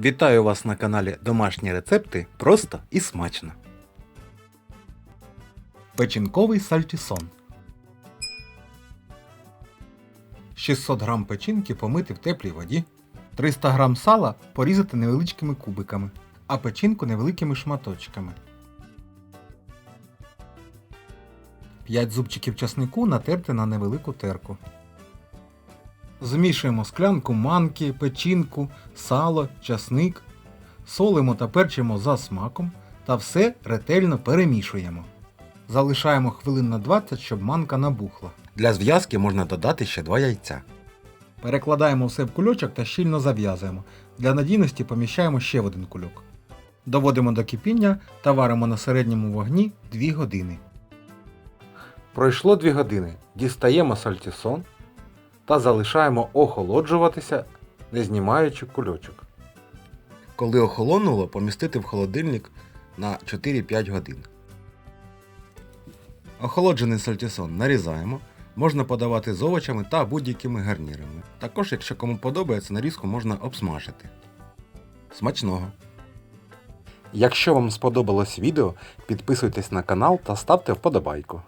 Вітаю вас на каналі Домашні рецепти просто і смачно. Печінковий сальтісон. 600 г печінки помити в теплій воді. 300 г сала порізати невеличкими кубиками, а печінку невеликими шматочками. 5 зубчиків часнику натерти на невелику терку. Змішуємо склянку манки, печінку, сало, часник, солимо та перчимо за смаком та все ретельно перемішуємо. Залишаємо хвилин на 20, щоб манка набухла. Для зв'язки можна додати ще 2 яйця. Перекладаємо все в кульочок та щільно зав'язуємо. Для надійності поміщаємо ще в один кульок. Доводимо до кипіння та варимо на середньому вогні 2 години. Пройшло 2 години. Дістаємо сальтісон та залишаємо охолоджуватися, не знімаючи кульочок. Коли охолонуло, помістити в холодильник на 4-5 годин. Охолоджений сальтісон нарізаємо. Можна подавати з овочами та будь-якими гарнірами. Також, якщо кому подобається, нарізку можна обсмажити. Смачного! Якщо вам сподобалось відео, підписуйтесь на канал та ставте вподобайку.